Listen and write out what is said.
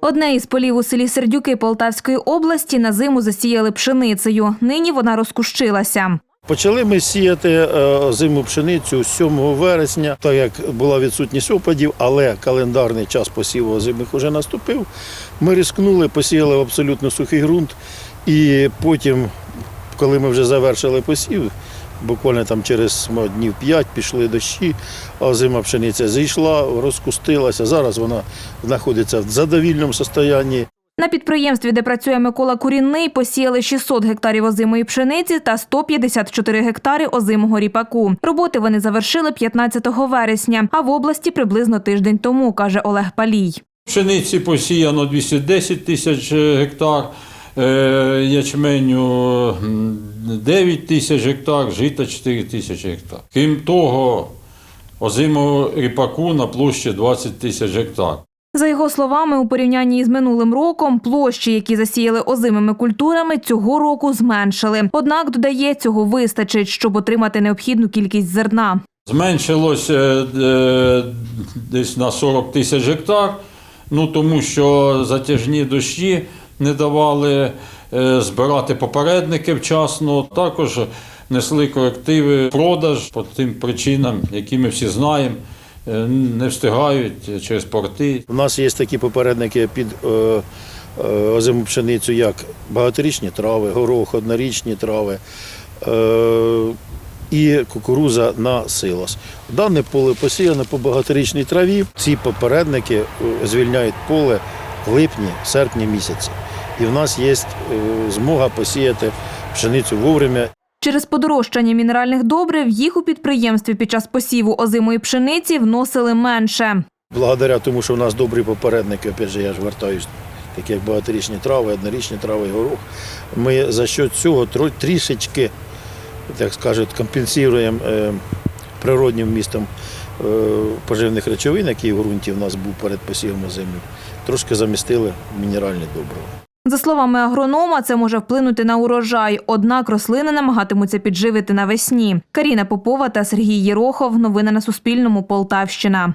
Одне із полів у селі Сердюки Полтавської області на зиму засіяли пшеницею. Нині вона розкущилася. Почали ми сіяти е, зиму пшеницю 7 вересня, так як була відсутність опадів, але календарний час посіву озимих вже наступив. Ми рискнули, посіяли абсолютно сухий ґрунт. І потім, коли ми вже завершили посів, буквально там через днів 5 пішли дощі, а озима пшениця зійшла, розкустилася. Зараз вона знаходиться в задовільному стані. На підприємстві, де працює Микола Курінний, посіяли 600 гектарів озимої пшениці та 154 гектари озимого ріпаку. Роботи вони завершили 15 вересня, а в області приблизно тиждень тому, каже Олег Палій. Пшениці посіяно 210 тисяч гектар, е, ячменю м, 9 тисяч гектар, жита 4 тисячі гектар. Крім того, озимого ріпаку на площі 20 тисяч гектар. За його словами, у порівнянні із минулим роком площі, які засіяли озимими культурами, цього року зменшили. Однак додає, цього вистачить, щоб отримати необхідну кількість зерна. Зменшилось е, е, десь на 40 тисяч гектар, ну тому що затяжні дощі не давали е, збирати попередники вчасно. Також несли корективи продаж по тим причинам, які ми всі знаємо, е, не встигають через порти. У нас є такі попередники під е, озиму пшеницю, як багаторічні трави, горох, однорічні трави і кукуруза на силос. Дане поле посіяно по багаторічній траві. Ці попередники звільняють поле в липні, серпні місяці. І в нас є е, змога посіяти пшеницю вовремя Через подорожчання мінеральних добрив їх у підприємстві під час посіву озимої пшениці вносили менше. Благодаря тому, що в нас добрі попередники, опять же, я ж вертаюсь, такі як багаторічні трави, однорічні трави горох. Ми за що цього трішечки, так скажуть, компенсуємо е, природнім вмістом е, поживних речовин, які в ґрунті в нас був перед посівом озимів, трошки замістили мінеральні добрива. За словами агронома, це може вплинути на урожай, однак рослини намагатимуться підживити навесні. Каріна Попова та Сергій Єрохов. Новини на Суспільному. Полтавщина.